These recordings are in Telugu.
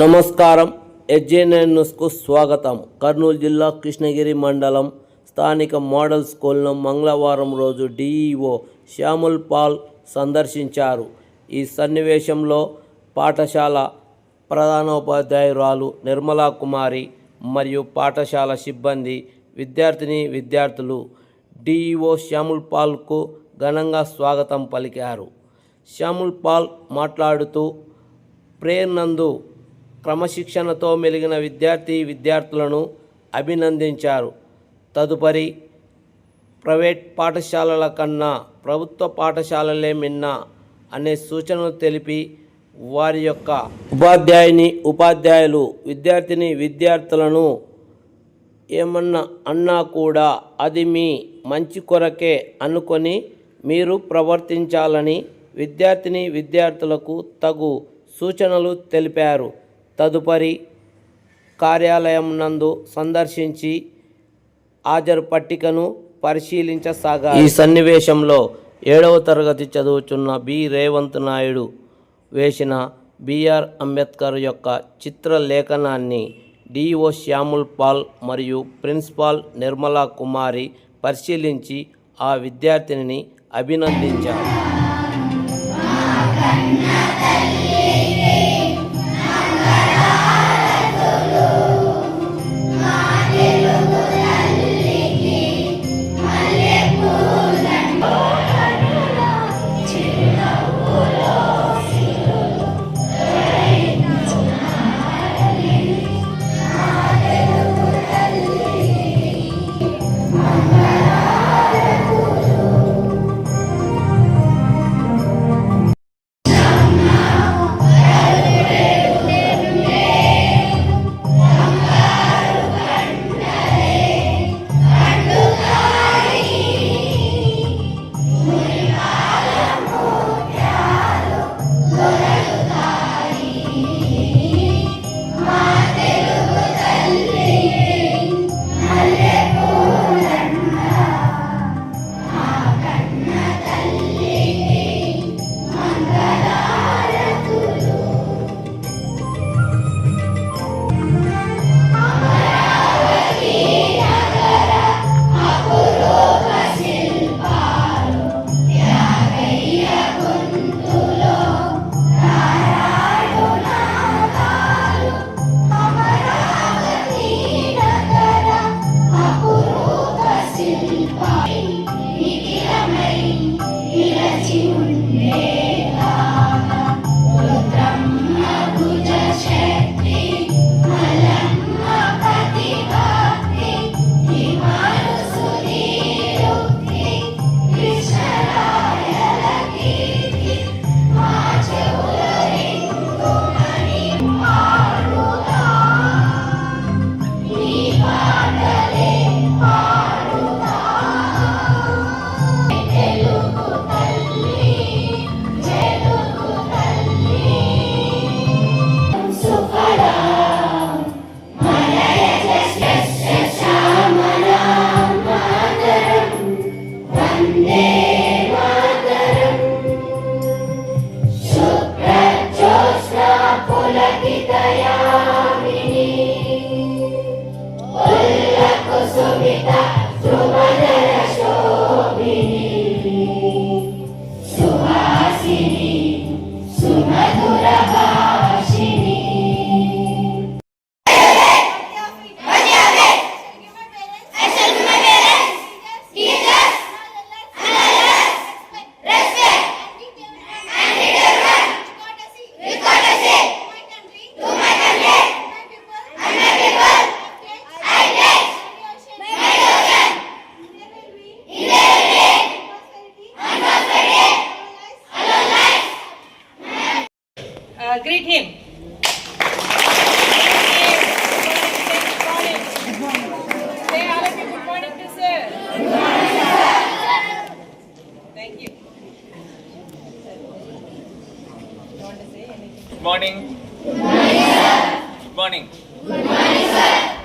నమస్కారం. హెచ్జేఎన్ఎన్ న్యూస్కు స్వాగతం. కర్నూలు జిల్లా కృష్ణగిరి మండలం స్థానిక మోడల్ స్కూల్ను మంగళవారం రోజు డిఈఓ శ్యాముల్ పాల్ సందర్శించారు. ఈ సన్నివేశంలో పాఠశాల ప్రధానోపాధ్యాయురాలు నిర్మలా కుమారి మరియు పాఠశాల సిబ్బంది విద్యార్థిని విద్యార్థులు డిఈఓ శ్యాముల్ పాల్కు ఘనంగా స్వాగతం పలికారు. శ్యాముల్ పాల్ మాట్లాడుతూ ప్రేర్నందు క్రమశిక్షణతో మెలిగిన విద్యార్థి విద్యార్థులను అభినందించారు. తదుపరి ప్రైవేట్ పాఠశాలల కన్నా ప్రభుత్వ పాఠశాలలే మిన్న అనే సూచనలు తెలిపి వారి యొక్క ఉపాధ్యాయుని ఉపాధ్యాయులు విద్యార్థిని విద్యార్థులను ఏమన్నా అన్నా కూడా అది మీ మంచి కొరకే అనుకొని మీరు ప్రవర్తించాలని విద్యార్థిని విద్యార్థులకు తగు సూచనలు తెలిపారు. తదుపరి కార్యాలయం నందు సందర్శించి హాజరు పట్టికను పరిశీలించసాగారు. ఈ సన్నివేశంలో ఏడవ తరగతి చదువుతున్న బి. రేవంత్ నాయుడు వేసిన బిఆర్ అంబేద్కర్ యొక్క చిత్రలేఖనాన్ని డిఓ శ్యాముల్ పాల్ మరియు ప్రిన్సిపాల్ నిర్మలా కుమారి పరిశీలించి ఆ విద్యార్థినిని అభినందించారు. మార్నింగ్ గుడ్ మార్నింగ్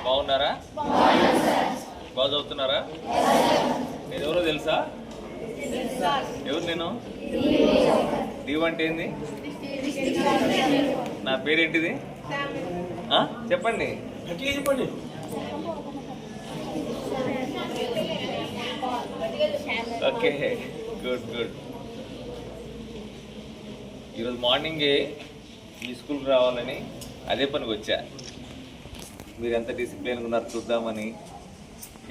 బాగున్నారా? బాగా చదువుతున్నారా? నేను ఎవరో తెలుసా? ఎవరు నేను? దీవ్ అంటే ఏంది? నా పేరేంటిది? చెప్పండి చెప్పండి. Okay good good. ఈరోజు మార్నింగే మీ స్కూల్కి రావాలని అదే పనికి వచ్చా. మీరు ఎంత డిసిప్లిన్గా ఉన్నారు చూద్దామని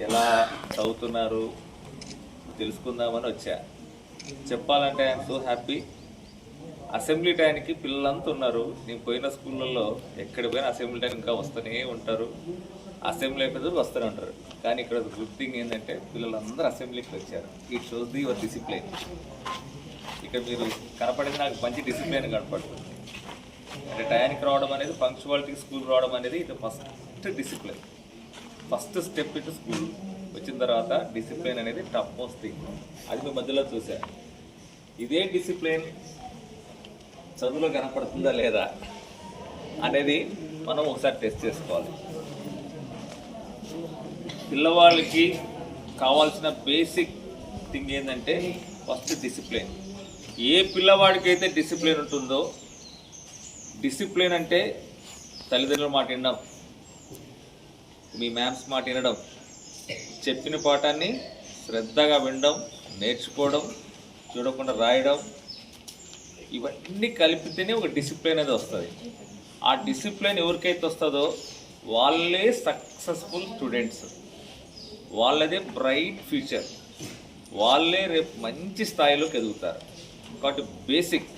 ఎలా చదువుతున్నారు తెలుసుకుందామని వచ్చా. చెప్పాలంటే ఐఎమ్ సో హ్యాపీ అసెంబ్లీ టైంకి పిల్లలంతా ఉన్నారు. నేను పోయిన స్కూళ్ళల్లో ఎక్కడ పోయినా అసెంబ్లీ టైం ఇంకా వస్తూనే ఉంటారు. అసెంబ్లీ అయిపోతే వస్తూనే ఉంటారు. కానీ ఇక్కడ గుడ్ థింగ్ ఏంటంటే పిల్లలందరూ అసెంబ్లీకి వచ్చారు. It shows the your discipline ఇక్కడ మీరు కనపడింది నాకు మంచి డిసిప్లైన్ కనపడుతుంది అంటే టయానికి రావడం అనేది పంక్చువాలిటీకి స్కూల్ రావడం అనేది ఇది ఫస్ట్ డిసిప్లిన్ ఫస్ట్ స్టెప్ ఇటు స్కూల్ వచ్చిన తర్వాత డిసిప్లిన్ అనేది టఫ్ మోస్ట్ థింగ్ అది మీ మధ్యలో చూసా. ఇదే డిసిప్లిన్ చదువులో కనపడుతుందా లేదా అనేది మనం ఒకసారి టెస్ట్ చేసుకోవాలి. పిల్లవాళ్ళకి కావాల్సిన బేసిక్ థింగ్ ఏంటంటే ఫస్ట్ డిసిప్లిన్ ఏ పిల్లవాడికైతే డిసిప్లిన్ ఉంటుందో డిసిప్లిన్ అంటే తల్లిదండ్రుల మాట వినడం మీ మ్యామ్స్ మాట వినడం చెప్పిన పాఠాన్ని శ్రద్ధగా వినడం నేర్చుకోవడం చూడకుండా రాయడం ఇవన్నీ కలిపితేనే ఒక డిసిప్లిన్ అనేది వస్తుంది. ఆ డిసిప్లిన్ ఎవరికైతే వస్తుందో వాళ్ళే సక్సెస్ఫుల్ స్టూడెంట్స్ వాళ్ళదే బ్రైట్ ఫ్యూచర్ వాళ్ళే రేపు మంచి స్థాయిలోకి ఎదుగుతారు. కాబట్టి బేసిక్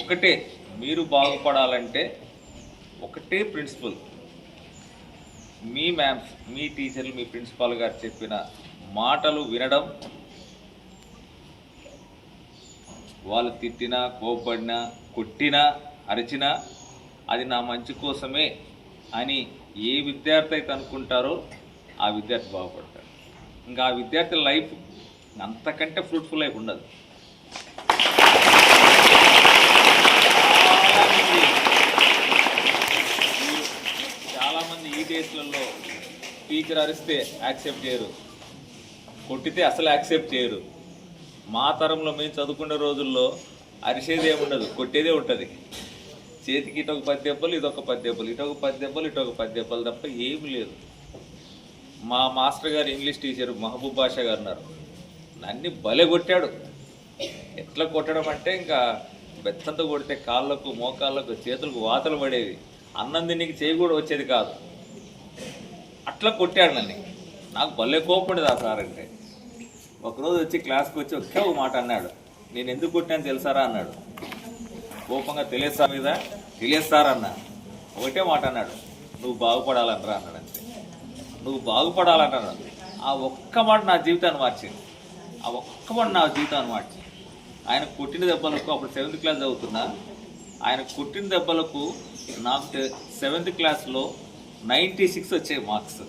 ఒకటే. మీరు బాగుపడాలంటే ఒకటే ప్రిన్సిపల్ మీ మ్యామ్స్ మీ టీచర్లు మీ ప్రిన్సిపాల్ గారు చెప్పిన మాటలు వినడం వాళ్ళు తిట్టినా కోపడినా కొట్టినా అరిచినా అది నా మంచి కోసమే అని ఏ విద్యార్థి అయితే అనుకుంటారో ఆ విద్యార్థి బాగుపడతాడు. ఇంకా ఆ విద్యార్థి లైఫ్ అంతకంటే ఫ్రూట్ఫుల్ లైఫ్ ఉండదు. కేసులలో టీచర్ అరిస్తే యాక్సెప్ట్ చేయరు. కొట్టితే అసలు యాక్సెప్ట్ చేయరు. మా తరంలో మేము చదువుకునే రోజుల్లో అరిసేది ఏముండదు కొట్టేదే ఉంటుంది. చేతికి ఇటొక పది దెబ్బలు ఇదొక పది దెబ్బలు ఇటొక పది దెబ్బలు ఇటొక పది దెబ్బలు తప్ప ఏమి లేదు. మా మాస్టర్ గారు ఇంగ్లీష్ టీచర్ మహబూబ్ బాషా గారు ఉన్నారు. నన్ను భలే కొట్టాడు. ఎట్లా కొట్టడం అంటే ఇంకా బెత్తంతో కొడితే కాళ్ళకు మోకాళ్ళకు చేతులకు వాతలు పడేవి. అన్నం తినికి చేయి కూడా వచ్చేది కాదు. అట్లా కొట్టాడు నన్ను. నాకు భలే కోపడేది ఆ సార్ అంటే. ఒకరోజు వచ్చి క్లాస్కి వచ్చి ఒకే ఒక మాట అన్నాడు. నేను ఎందుకు కొట్టాను తెలుసారా? అన్నాడు. కోపంగా తెలియదు సార్ మీద తెలియదు సార్ అన్నా. ఒకటే మాట అన్నాడు. నువ్వు బాగుపడాలనరా అన్నాడు అంతే. నువ్వు బాగుపడాలన్నాడు ఆ ఒక్క మాట నా జీవితాన్ని మార్చింది. ఆ ఒక్క మాట నా జీవితాన్ని మార్చింది. ఆయన కొట్టిన దెబ్బలకు అప్పుడు సెవెంత్ క్లాస్ చదువుతున్నా. ఆయన కొట్టిన దెబ్బలకు నాకు సెవెంత్ క్లాస్లో నైంటీ సిక్స్ వచ్చాయి మార్క్స్.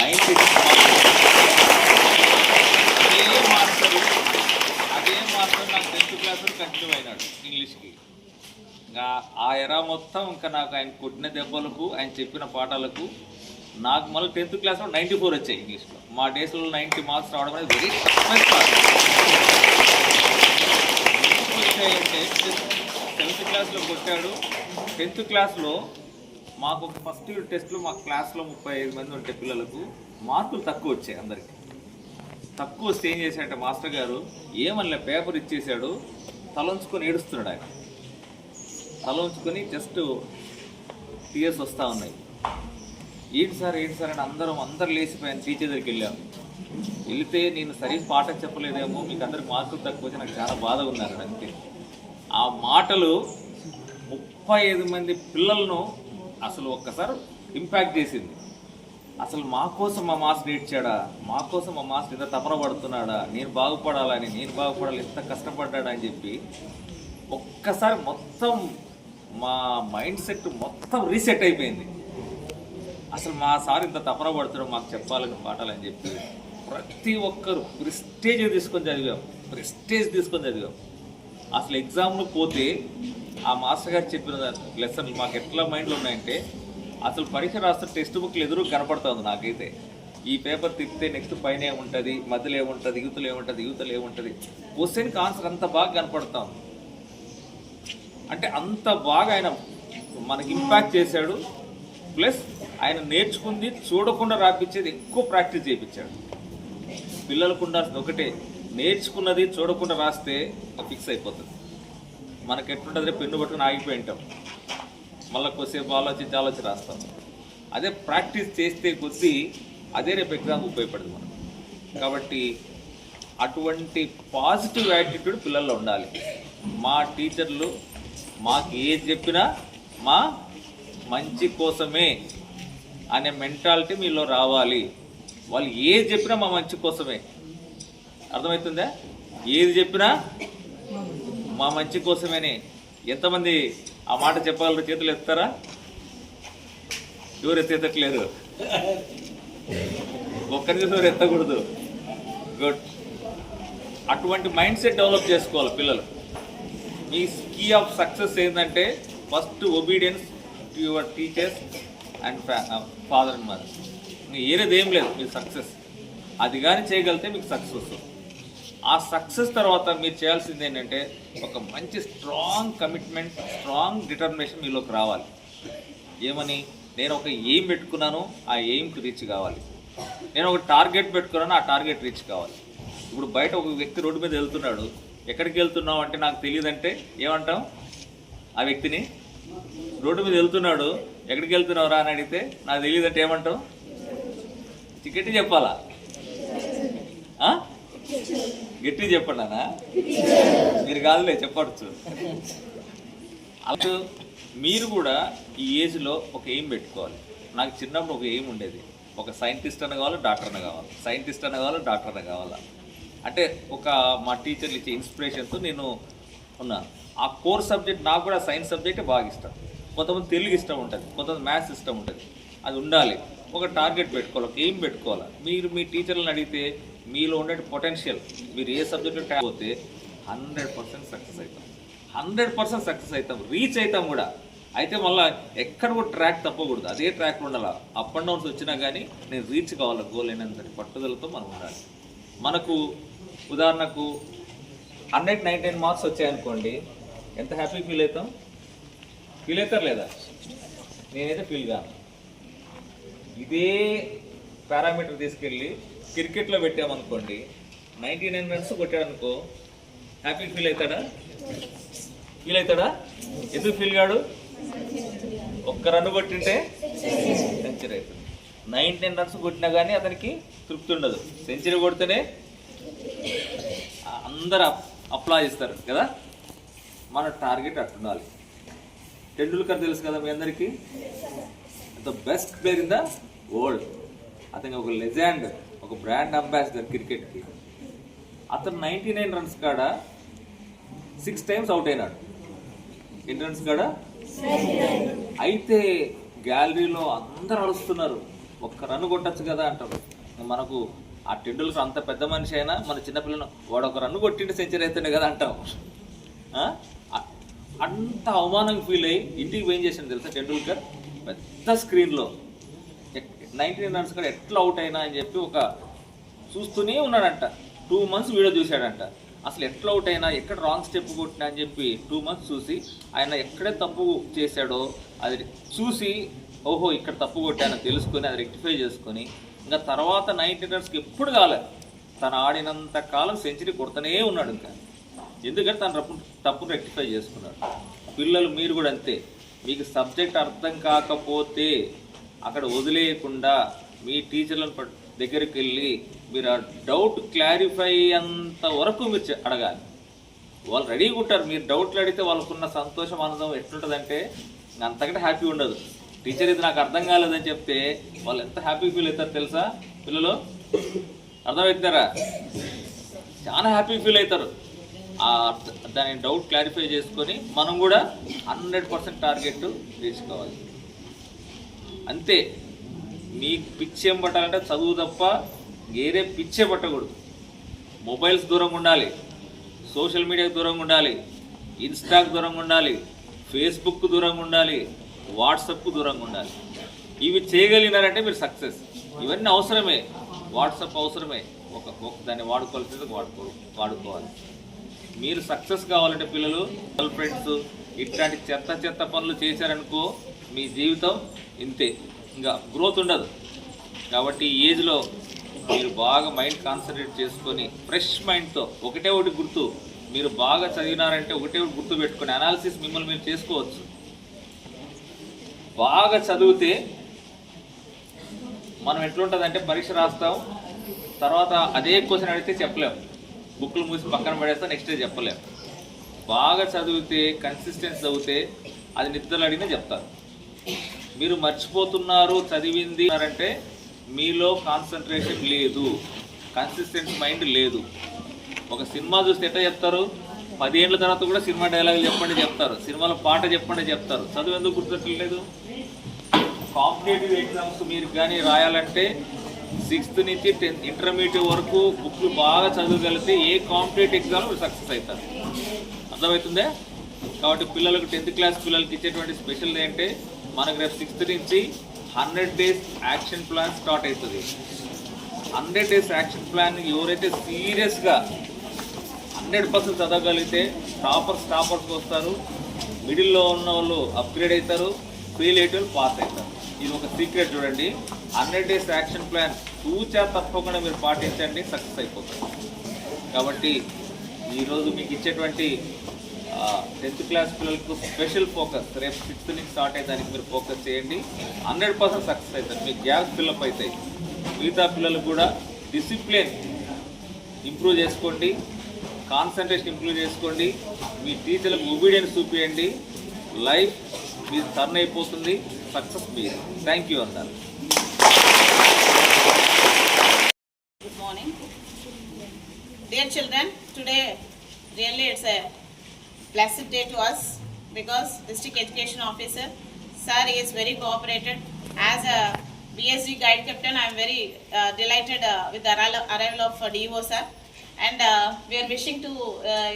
నైంటీ సిక్స్ అదే. మాస్టరు అదే మాస్టర్ నాకు టెన్త్ క్లాస్ కంటిన్యూ అయినాడు ఇంగ్లీష్కి. ఇంకా ఆ ఎరా మొత్తం ఇంకా నాకు ఆయన కొట్టిన దెబ్బలకు ఆయన చెప్పిన పాఠాలకు నాకు మళ్ళీ టెన్త్ క్లాస్లో నైంటీ ఫోర్ వచ్చాయి ఇంగ్లీష్లో. మా డేస్లో నైంటీ మార్క్స్ రావడం అనేది వెరీ వచ్చాయంటే టెన్త్ క్లాస్లో కొట్టాడు. టెన్త్ క్లాస్లో మాకు ఒక ఫస్ట్ టెస్ట్లో మా క్లాస్లో ముప్పై ఐదు మంది ఉంటే పిల్లలకు మార్కులు తక్కువ వచ్చాయి అందరికి. తక్కువ వస్తే ఏం చేశాడంటే మాస్టర్ గారు. ఏమన్నా పేపర్ ఇచ్చేసాడు తలంచుకొని ఏడుస్తున్నాడు ఆయన. తల ఉంచుకొని జస్ట్ టీఎస్ వస్తూ ఉన్నాయి. ఏంటి సార్ ఏంటి సార్ అని అందరం అందరు లేచిపోయాను టీచర్ దగ్గరికి వెళ్ళాం. వెళితే నేను సరిగ్గా పాఠం చెప్పలేదేమో మీకు అందరికి మార్కులు తక్కువ వచ్చి నాకు చాలా బాధ ఉన్నారు. అంతే ఆ మాటలు ముప్పై ఐదు మంది పిల్లలను అసలు ఒక్కసారి ఇంపాక్ట్ చేసింది. అసలు మా కోసం మా మాస్ ఏడ్చాడా మా కోసం మా మాస్ ఇంత తపన పడుతున్నాడా? నేను బాగుపడాలని నేను బాగుపడాలి ఎంత కష్టపడ్డాడా అని చెప్పి ఒక్కసారి మొత్తం మా మైండ్ సెట్ మొత్తం రీసెట్ అయిపోయింది. అసలు మా సార్ ఇంత తపన పడుతున్నాడు మాకు చెప్పాలని పాఠాలు అని చెప్పి ప్రతి ఒక్కరు ప్రిస్టేజ్ తీసుకొని చదివాం. ప్రిస్టేజ్ తీసుకొని చదివాం. అసలు ఎగ్జామ్లు పోతే ఆ మాస్టర్ గారు చెప్పిన లెసన్లు మాకు ఎట్లా మైండ్లో ఉన్నాయంటే అసలు పరీక్ష రాస్తే టెక్స్ట్ బుక్లు ఎదురు కనపడుతుంది నాకైతే. ఈ పేపర్ తిప్పితే నెక్స్ట్ పైన ఏముంటుంది మధ్యలో ఏముంటుంది యూతలు ఏముంటుంది యూతలు ఏముంటుంది. క్వశ్చన్కి ఆన్సర్ అంత బాగా కనపడతాం అంటే అంత బాగా ఆయన మనకి ఇంపాక్ట్ చేశాడు. ప్లస్ ఆయన నేర్చుకుంది చూడకుండా రాపించేది ఎక్కువ ప్రాక్టీస్ చేయించాడు పిల్లలకు ఉండాల్సింది ఒకటే నేర్చుకున్నది చూడకుండా రాస్తే ఫిక్స్ అయిపోతుంది. మనకి ఎట్లుంటుంది పెన్ను పట్టుకుని ఆగిపోయి ఉంటాం. మళ్ళీ కొద్దిసేపు ఆలోచించి ఆలోచించి రాస్తాం. అదే ప్రాక్టీస్ చేస్తే కొద్దీ అదే రేపు ఎగ్జామ్ ఉపయోగపడదు మనకు. కాబట్టి అటువంటి పాజిటివ్ యాటిట్యూడ్ పిల్లల్లో ఉండాలి. మా టీచర్లు మాకు ఏది చెప్పినా మా మంచి కోసమే అనే మెంటాలిటీ మీలో రావాలి. వాళ్ళు ఏది చెప్పినా మా మంచి కోసమే. అర్థమవుతుందా? ఏది చెప్పినా మా మంచి కోసమని ఎంతమంది ఆ మాట చెప్పగలరు చేతులు ఎత్తారా ఎవరు ఎత్తెత్తట్లేదు ఒక్కరి ఎవరు ఎత్తకూడదు. గుడ్ అటువంటి మైండ్ సెట్ డెవలప్ చేసుకోవాలి పిల్లలు. మీ కీ ఆఫ్ సక్సెస్ ఏంటంటే first obedience to your teachers and father and mother. ఏరేది ఏం లేదు మీ సక్సెస్. అది కానీ చేయగలిగితే మీకు సక్సెస్ వస్తుంది. ఆ సక్సెస్ తర్వాత మీరు చేయాల్సింది ఏంటంటే ఒక మంచి స్ట్రాంగ్ కమిట్మెంట్ స్ట్రాంగ్ డిటర్మినేషన్ మీలోకి రావాలి. ఏమని? నేను ఒక ఎయిమ్ పెట్టుకున్నాను ఆ ఎయిమ్కి రీచ్ కావాలి. నేను ఒక టార్గెట్ పెట్టుకున్నాను ఆ టార్గెట్ రీచ్ కావాలి. ఇప్పుడు బయట ఒక వ్యక్తి రోడ్డు మీద వెళ్తున్నాడు. ఎక్కడికి వెళ్తున్నావు అంటే నాకు తెలియదంటే ఏమంటాం? ఆ వ్యక్తిని రోడ్డు మీద వెళ్తున్నాడు ఎక్కడికి వెళ్తున్నావురా అని అడిగితే నాకు తెలియదంటే ఏమంటాం? టికెట్ చెప్పాలా? గట్టి చెప్పండి అన్న. మీరు కాదులే చెప్పచ్చు. అలా మీరు కూడా ఈ ఏజ్లో ఒక ఎయిమ్ పెట్టుకోవాలి? నాకు చిన్నప్పుడు ఒక ఎయిమ్ ఉండేది? ఒక సైంటిస్ట్ అని కావాలి డాక్టర్ అన్న కావాలి? సైంటిస్ట్ అని కావాలి డాక్టర్ అన్న కావాలా? అంటే ఒక మా టీచర్లు ఇచ్చే ఇన్స్పిరేషన్తో నేను ఉన్నాను ఆ కోర్ సబ్జెక్ట్ నాకు కూడా సైన్స్ సబ్జెక్టే బాగా ఇష్టం. కొంతమంది తెలుగు ఇష్టం ఉంటుంది కొంతమంది మ్యాథ్స్ ఇష్టం ఉంటుంది. అది ఉండాలి. ఒక టార్గెట్ పెట్టుకోవాలి ఒక ఎయిమ్ పెట్టుకోవాలి? మీరు మీ టీచర్లను అడిగితే మీలో ఉండే పొటెన్షియల్ మీరు ఏ సబ్జెక్టు ట్యాప్ పోతే హండ్రెడ్ పర్సెంట్ సక్సెస్ అవుతాం. హండ్రెడ్ పర్సెంట్ సక్సెస్ అవుతాం రీచ్ అవుతాం కూడా. అయితే మళ్ళీ ఎక్కడ కూడా ట్రాక్ తప్పకూడదు. అదే ట్రాక్ ఉండాలి? అప్ అండ్ డౌన్స్ వచ్చినా కానీ నేను రీచ్ కావాలి గోల్ అయినంతటి పట్టుదలతో మనం ఉండాలి. మనకు ఉదాహరణకు హండ్రెడ్ నైంటీ నైన్ మార్క్స్ వచ్చాయనుకోండి ఎంత హ్యాపీ ఫీల్ అవుతాం? ఫీల్ అవుతారు లేదా? నేనైతే ఫీల్ కాను. ఇదే పారామీటర్ తీసుకెళ్ళి క్రికెట్లో పెట్టామనుకోండి నైంటీ నైన్ రన్స్ కొట్టాడనుకో హ్యాపీ ఫీల్ అవుతాడా? ఫీల్ అవుతాడా? ఎందుకు ఫీల్ కాడు? ఒక్క రన్ కొట్టింటే సెంచరీ అవుతుంది. నైంటీ నైన్ రన్స్ కొట్టినా కానీ అతనికి తృప్తి ఉండదు. సెంచరీ కొడితేనే అందరు అప్లా చేస్తారు కదా? మన టార్గెట్ అట్టుండాలి. టెండూల్కర్ తెలుసు కదా మీ అందరికీ? The best player in the world. అతను ఒక లెజెండ్ ఒక బ్రాండ్ అంబాసిడర్ క్రికెట్కి. అతను నైంటీ నైన్ రన్స్ కాడ సిక్స్ టైమ్స్ అవుట్ అయినాడు. ఎన్ని రన్స్ కాడ? అయితే గ్యాలరీలో అందరు అరుస్తున్నారు. ఒక్క రన్ కొట్టచ్చు కదా అంటారు. మనకు ఆ టెండూల్కర్ అంత పెద్ద మనిషి అయినా మన చిన్నపిల్లను వాడు ఒక రన్ కొట్టింటే సెంచరీ అవుతుండే కదా అంటాం. అంత అవమానం ఫీల్ అయ్యి ఇంటికి పోయి ఏం చేశాను తెలుసా టెండూల్కర్? పెద్ద స్క్రీన్లో నైన్టీన్ రన్స్ కూడా ఎట్లా అవుట్ అయినా అని చెప్పి ఒక చూస్తూనే ఉన్నాడంట. టూ మంత్స్ వీడియో చూశాడంట. అసలు ఎట్లా అవుట్ అయినా ఎక్కడ రాంగ్ స్టెప్ కొట్టినా అని చెప్పి టూ మంత్స్ చూసి ఆయన ఎక్కడే తప్పు చేశాడో అది చూసి ఓహో ఇక్కడ తప్పు కొట్టానని తెలుసుకొని అది రెక్టిఫై చేసుకొని ఇంకా తర్వాత నైన్టీన్ రన్స్కి ఎప్పుడు కాలేదు తను ఆడినంత కాలం సెంచరీ కొడుతూనే ఉన్నాడు ఇంకా. ఎందుకంటే తను తప్పు తప్పును రెక్టిఫై చేసుకున్నాడు. పిల్లలు మీరు కూడా అంతే. మీకు సబ్జెక్ట్ అర్థం కాకపోతే అక్కడ వదిలేయకుండా మీ టీచర్లను దగ్గరికి వెళ్ళి మీరు ఆ డౌట్ క్లారిఫై అంత వరకు మీరు అడగాలి. వాళ్ళు రెడీగా ఉంటారు. మీరు డౌట్లు అడిగితే వాళ్ళకున్న సంతోషం ఆనందం ఎట్లుంటుందంటే అంతకంటే హ్యాపీ ఉండదు. టీచర్ ఇది నాకు అర్థం కాలేదని చెప్తే వాళ్ళు ఎంత హ్యాపీ ఫీల్ అవుతారు తెలుసా? పిల్లలు అర్థమవుతారా చాలా హ్యాపీ ఫీల్ అవుతారు. ఆ దాని డౌట్ క్లారిఫై చేసుకొని మనం కూడా హండ్రెడ్ పర్సెంట్ టార్గెట్ తీసుకోవాలి. అంతే. మీకు పిచ్చేం ఏం పట్టాలంటే చదువు తప్ప వేరే పిచ్చే పట్టకూడదు. మొబైల్స్ దూరంగా ఉండాలి. సోషల్ మీడియాకు దూరంగా ఉండాలి. ఇన్స్టాకు దూరంగా ఉండాలి. ఫేస్బుక్ దూరంగా ఉండాలి. వాట్సాప్కు దూరంగా ఉండాలి. ఇవి చేయగలిగినారంటే మీరు సక్సెస్. ఇవన్నీ అవసరమే. వాట్సాప్ అవసరమే. ఒక ఒక దాన్ని వాడుకోవాల్సింది వాడుకో వాడుకోవాలి. మీరు సక్సెస్ కావాలంటే పిల్లలు గర్ల్ ఫ్రెండ్స్ ఇట్లాంటి చెత్త చెత్త పనులు చేశారనుకో మీ జీవితం ఇంతే. ఇంకా గ్రోత్ ఉండదు. కాబట్టి ఈ ఏజ్లో మీరు బాగా మైండ్ కాన్సన్ట్రేట్ చేసుకొని ఫ్రెష్ మైండ్తో ఒకటే ఒకటి గుర్తు మీరు బాగా చదివినారంటే ఒకటే ఒకటి గుర్తు పెట్టుకొని అనాలిసిస్ మిమ్మల్ని మీరు చేసుకోవచ్చు. బాగా చదివితే మనం ఎట్లుంటుందంటే పరీక్ష రాస్తాం తర్వాత అదే క్వశ్చన్ అడిగితే చెప్పలేం. బుక్లు మూసి పక్కన పడేస్తే నెక్స్ట్ డే చెప్పలేం. బాగా చదివితే కన్సిస్టెన్స్ చదివితే అది నిద్రలు అడిగినా చెప్తారు. మీరు మర్చిపోతున్నారు చదివింది అంటే మీలో కాన్సన్ట్రేషన్ లేదు కన్సిస్టెంట్ మైండ్ లేదు. ఒక సినిమా చూస్తే ఎట్లా చెప్తారు? పదేళ్ళ తర్వాత కూడా సినిమా డైలాగులు చెప్పండి చెప్తారు. సినిమాలో పాట చెప్పండి చెప్తారు. చదువు ఎందుకు గుర్తుపెట్టలేదు కాంపిటేటివ్ ఎగ్జామ్స్ మీరు కానీ రాయాలంటే సిక్స్త్ నుంచి టెన్త్ ఇంటర్మీడియట్ వరకు బుక్లు బాగా చదవగలిగితే ఏ కాంపిటేటివ్ ఎగ్జామ్ సక్సెస్ అవుతారు. అర్థమవుతుందే? కాబట్టి పిల్లలకు టెన్త్ క్లాస్ పిల్లలకి ఇచ్చేటువంటి స్పెషల్ ఏంటంటే మనకు రేపు సిక్స్త్ నుంచి hundred days action plan start అవుతుంది. హండ్రెడ్ డేస్ యాక్షన్ ప్లాన్ ఎవరైతే సీరియస్గా హండ్రెడ్ పర్సెంట్ చదవగలిగితే టాపర్స్ టాపర్స్కి వస్తారు. మిడిల్లో ఉన్న వాళ్ళు అప్గ్రేడ్ అవుతారు. ఫెయిల్ అయ్యే పాస్ అవుతారు. ఇది ఒక సీక్రెట్ చూడండి. హండ్రెడ్ డేస్ యాక్షన్ ప్లాన్ చూచా తప్పకుండా మీరు పాటించండి సక్సెస్ అయిపోతారు కాబట్టి ఈరోజు మీకు ఇచ్చేటువంటి టెన్త్ క్లాస్ పిల్లలకు స్పెషల్ ఫోకస్ రేపు సిక్స్త్ నుంచి స్టార్ట్ అయ్యే దానికి మీరు ఫోకస్ చేయండి. హండ్రెడ్ పర్సెంట్ సక్సెస్ అవుతారు మీకు గ్యాప్ ఫిల్అప్ అవుతాయి. మిగతా పిల్లలు కూడా డిసిప్లిన్ ఇంప్రూవ్ చేసుకోండి. కాన్సన్ట్రేషన్ ఇంప్రూవ్ చేసుకోండి. మీ టీచర్లకు ఒబీడియన్స్ చూపించండి లైఫ్ మీరు టర్న్ అయిపోతుంది. సక్సెస్ మీరు థ్యాంక్ యూ అన్నారు Dear children, today really it's a blessed day to us because district education officer sir is very cooperated as a BSD guide captain I am very uh, delighted uh, with the arrival of uh, DEO sir and uh, we are wishing to uh,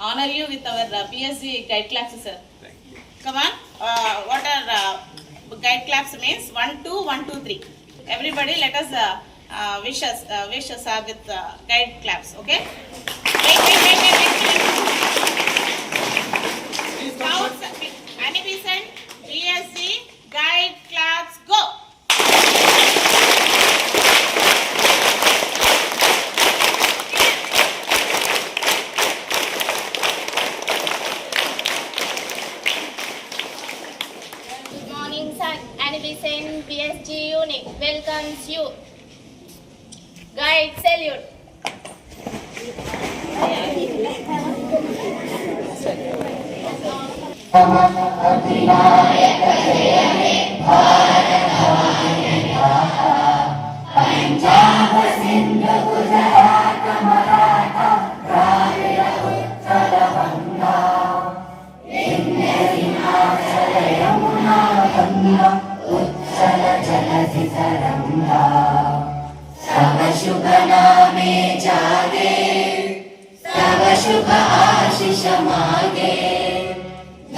honor you with our uh, BSD guide classes sir. Thank you. Come on uh, what are uh, guide claps means 1 2 1 2 3 everybody let us uh, uh, wish us uh, wish us uh, with uh, guide claps okay. तव शुभ नामे जागे तव शुभ आशिष मागे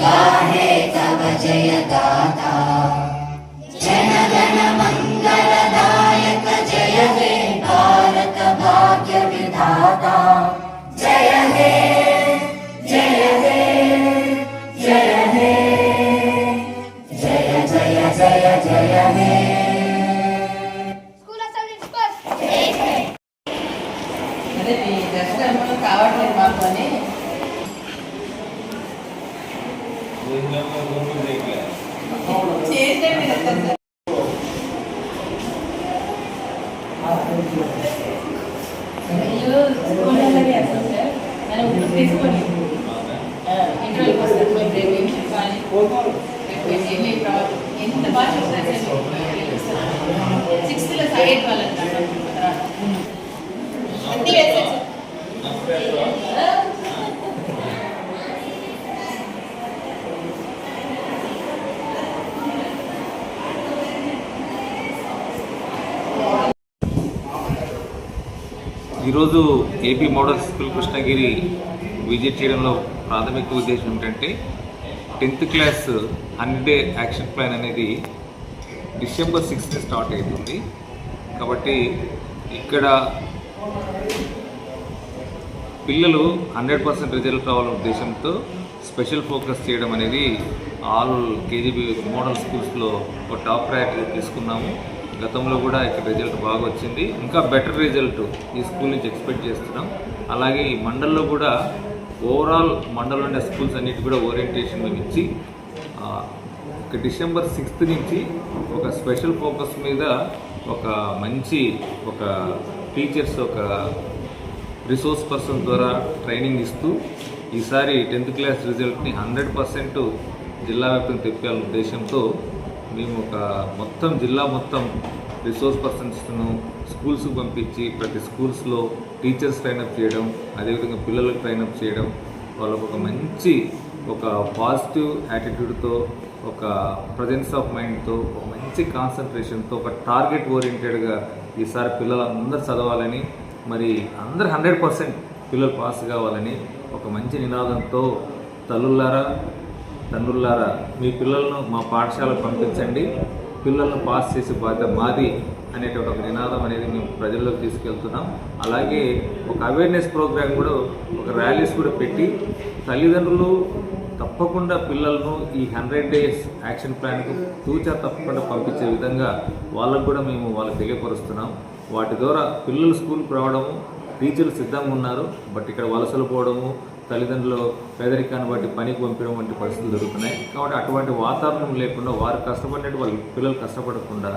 गाहे तव जय गाथा जनगण मङ्गलदायक जय हे भारत भाग्य विधाता जय हे సిక్స్త్లో సైడ్ వేసేసి ఈరోజు A P model school Krishnagiri visit చేయడంలో ప్రాథమిక ఉద్దేశం ఏమిటంటే tenth class hundred day action plan అనేది డిసెంబర్ సిక్స్త్ స్టార్ట్ అవుతుంది. కాబట్టి ఇక్కడ పిల్లలు హండ్రెడ్ పర్సెంట్ రిజల్ట్ రావాలనే ఉద్దేశంతో స్పెషల్ ఫోకస్ చేయడం అనేది ఆల్ కేజీబీ మోడల్ స్కూల్స్లో ఒక టాప్ ప్రయారిటీ తీసుకున్నాము. గతంలో కూడా ఇక్కడ రిజల్ట్ బాగా వచ్చింది. ఇంకా బెటర్ రిజల్ట్ ఈ స్కూల్ నుంచి ఎక్స్పెక్ట్ చేస్తున్నాం. అలాగే ఈ మండల్లో కూడా ఓవరాల్ మండలంలో ఉండే స్కూల్స్ అన్నిటి కూడా ఓరియంటేషన్ మేము ఇచ్చి డిసెంబర్ సిక్స్త్ నుంచి ఒక స్పెషల్ ఫోకస్ మీద ఒక మంచి ఒక టీచర్స్ ఒక రిసోర్స్ పర్సన్ ద్వారా ట్రైనింగ్ ఇస్తూ ఈసారి టెన్త్ క్లాస్ రిజల్ట్ని హండ్రెడ్ పర్సెంట్ జిల్లా వ్యాప్తంగా తెప్పాలనే ఉద్దేశంతో మేము ఒక మొత్తం జిల్లా మొత్తం రిసోర్స్ పర్సన్స్ను స్కూల్స్కి పంపించి ప్రతి స్కూల్స్లో టీచర్స్ ట్రైనప్ చేయడం అదేవిధంగా పిల్లలకు ట్రైనప్ చేయడం వాళ్ళకు ఒక మంచి ఒక పాజిటివ్ యాటిట్యూడ్తో ఒక ప్రజెన్స్ ఆఫ్ మైండ్తో ఒక మంచి కాన్సన్ట్రేషన్తో ఒక టార్గెట్ ఓరియంటెడ్గా ఈసారి పిల్లలు అందరూ చదవాలని మరి అందరు హండ్రెడ్ పర్సెంట్ పిల్లలు పాస్ కావాలని ఒక మంచి నినాదంతో తల్లులారా తండ్రులారా మీ పిల్లలను మా పాఠశాలకు పంపించండి. పిల్లలను పాస్ చేసే బాధ్యత మాది అనేటువంటి ఒక నినాదం అనేది మేము ప్రజల్లోకి తీసుకెళ్తున్నాం. అలాగే ఒక అవేర్నెస్ ప్రోగ్రామ్ కూడా ఒక ర్యాలీస్ కూడా పెట్టి తల్లిదండ్రులు తప్పకుండా పిల్లలను ఈ హండ్రెడ్ డేస్ యాక్షన్ ప్లాన్కు తూచా తప్పకుండా పంపించే విధంగా వాళ్ళకు కూడా మేము వాళ్ళకి తెలియపరుస్తున్నాం. వాటి ద్వారా పిల్లలు స్కూల్కి రావడము టీచర్లు సిద్ధంగా ఉన్నారు బట్ ఇక్కడ వలసలు పోవడము తల్లిదండ్రులు పేదరికాన్ని బట్టి పనికి పంపించడం వంటి పరిస్థితులు దొరుకుతున్నాయి కాబట్టి అటువంటి వాతావరణం లేకుండా వారు కష్టపడినట్టు వాళ్ళ పిల్లలు కష్టపడకుండా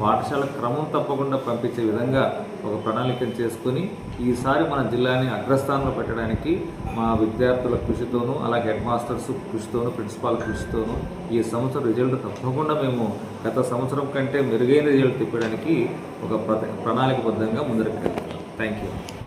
పాఠశాల క్రమం తప్పకుండా పంపించే విధంగా ఒక ప్రణాళికను చేసుకొని ఈసారి మన జిల్లాని అగ్రస్థానంలో పెట్టడానికి మా విద్యార్థుల కృషితోనూ అలాగే హెడ్ మాస్టర్స్ కృషితోనూ ప్రిన్సిపాల్ కృషితోనూ ఈ సంవత్సరం రిజల్ట్ తప్పకుండా మేము గత సంవత్సరం కంటే మెరుగైన రిజల్ట్ తిప్పడానికి ఒక ప్ర ప్రణాళికబద్ధంగా ముందరికి థ్యాంక్ యూ